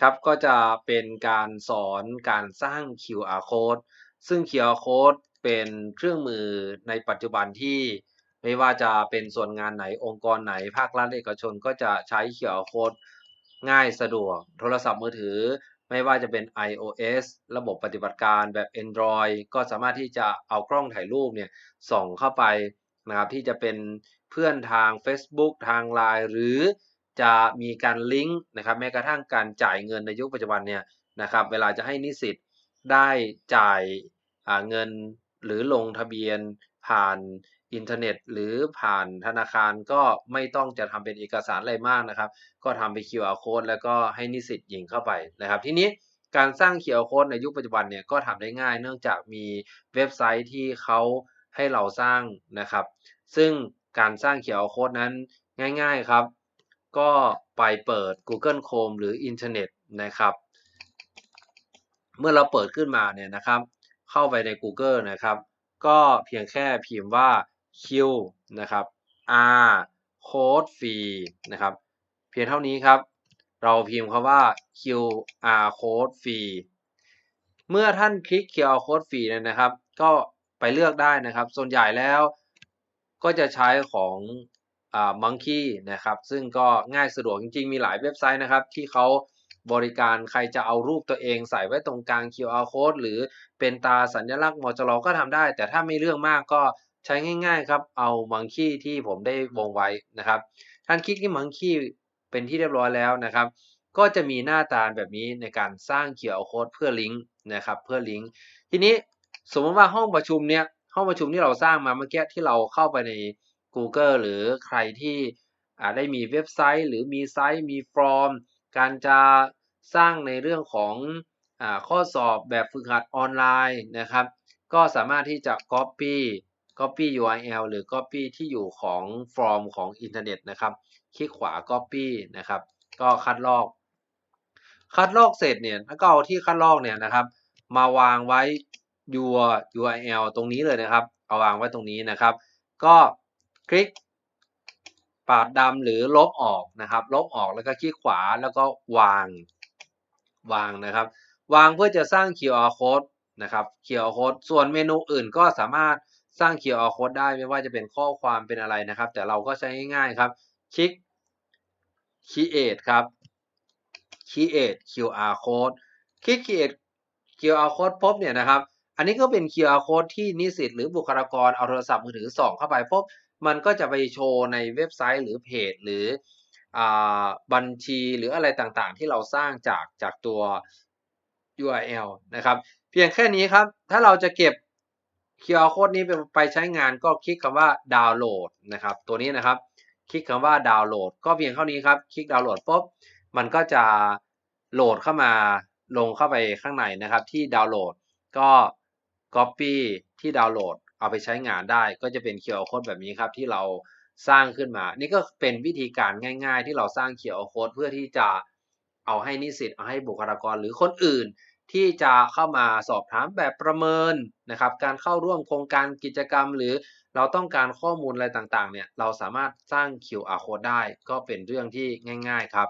ครับก็จะเป็นการสอนการสร้าง QR code ซึ่ง QR code เป็นเครื่องมือในปัจจุบันที่ไม่ว่าจะเป็นส่วนงานไหนองค์กรไหน ภาครัฐเอกชนก็จะใช้ QR code ง่ายสะดวก โทรศัพท์มือถือ ไม่ว่าจะเป็น iOS ระบบปฏิบัติการแบบ Android ก็สามารถที่จะเอากล้องถ่ายรูปเนี่ยส่องเข้าไปนะครับที่จะเป็นเพื่อนทาง Facebook ทาง Line หรือ จะมีการลิงก์นะครับแม้กระทั่งการจ่ายเงินในยุคปัจจุบันเนี่ยนะครับเวลาจะให้นิสิตได้จ่ายเงินหรือลงทะเบียนผ่านอินเทอร์เน็ต หรือผ่านธนาคารก็ไม่ต้องจะทำเป็นเอกสารอะไรมากนะครับ ก็ทำเป็น QR code แล้วก็ให้นิสิตยิงเข้าไปนะครับ ทีนี้การสร้าง QR code ในยุคปัจจุบันเนี่ยก็ทำได้ง่าย เนื่องจากมีเว็บไซต์ที่เขาให้เราสร้างนะครับ ซึ่งการสร้าง QR code นั้นง่าย ๆครับ ก็ไปเปิด Google Chrome หรืออินเทอร์เน็ตนะครับ เมื่อเราเปิดขึ้นมาเนี่ยนะครับ เข้าไปใน Google นะครับ ก็เพียงแค่พิมพ์ว่า Q นะครับ R code free นะครับ เพียงเท่านี้ครับ เราพิมพ์คำว่า QR code free เมื่อท่านคลิก QR code free เนี่ยนะครับ ก็ไปเลือกได้นะครับ ส่วนใหญ่แล้วก็จะใช้ของ อ่า Monkey นะครับซึ่งก็ง่ายสะดวกจริงๆ มีหลายเว็บไซต์นะครับ ที่เขาบริการใครจะเอารูปตัวเองใส่ไว้ตรงกลาง QR code หรือเป็นตาสัญลักษณ์มจรก็ทำได้ แต่ถ้าไม่เรื่องมากก็ใช้ง่าย ๆ ครับ เอา Monkey ที่ผมได้วงไว้นะครับ ท่านคลิกที่ Monkey เป็นที่เรียบร้อยแล้วนะครับ ก็จะมีหน้าตาแบบนี้ในการสร้าง QR code เพื่อลิงก์นะครับเพื่อลิงก์ทีนี้สมมติว่าห้องประชุมเนี่ยห้องประชุมที่เราสร้างมาเมื่อกี้ที่เราเข้าไปใน Google หรือใครที่ได้มีเว็บไซต์ หรือมีไซต์มีฟอร์ม การจะสร้างในเรื่องของอข้อสอบแบบฝึกหัดออนไลน์นะครับ ก็สามารถที่จะ Copy Copy URL หรือ Copy ที่อยู่ของฟอร์มของอินเทอร์เน็ตนะครับ คลิกขวา Copy นะครับ ก็คัดลอก คัดลอกเสร็จเนี่ยแล้วก็เอาที่คัดลอกเนี่ยนะครับ มาวางไว้ your URL ตรงนี้เลยนะครับ เอาวางไว้ตรงนี้นะครับ ก็ คลิกปาดดำหรือลบออกนะครับ ลบออกแล้วก็คลิกขวาแล้วก็วางวางนะครับ วางเพื่อจะสร้าง QR code นะครับ QR code ส่วนเมนูอื่นก็สามารถสร้าง QR code ได้ไม่ว่าจะเป็นข้อความเป็นอะไรนะครับ แต่เราก็ใช้ง่ายๆครับ คลิก create ครับ create QR code คลิก create QR code ปุ๊บเนี่ยนะครับ อันนี้ก็เป็น QR code ที่นิสิตหรือบุคลากรเอาโทรศัพท์มือถือส่องเข้าไปปุ๊บ มันก็จะไปโชว์ในเว็บไซต์หรือเพจหรืออบัญชีหรืออะไรต่างๆ ที่เราสร้างจากจากตัว URL นะครับ เพียงแค่นี้ครับ ถ้าเราจะเก็บ QR code นี้ไปไปใช้งานก็คลิกคำว่าดาวน์โหลดนะครับ ตัวนี้นะครับ คลิกคำว่าดาวน์โหลด ก็เพียงเท่านี้ครับ คลิกดาวน์โหลดปุ๊บมันก็จะโหลดเข้ามาลงเข้าไปข้างในนะครับ ที่ดาวน์โหลดก็ Copy ที่ดาวน์โหลด เอาไปใช้งานได้ก็จะเป็น QR code แบบนี้ครับที่เราสร้างขึ้นมา นี่ก็เป็นวิธีการง่าย ๆ ที่เราสร้าง QR code เพื่อที่จะเอาให้นิสิตเอาให้บุคลากรหรือคนอื่น ที่จะเข้ามาสอบถามแบบประเมินนะครับ การเข้าร่วมโครงการกิจกรรม หรือเราต้องการข้อมูลอะไรต่างๆเนี่ยเราสามารถสร้าง QR code ได้ก็เป็นเรื่องที่ง่าย ๆ ครับ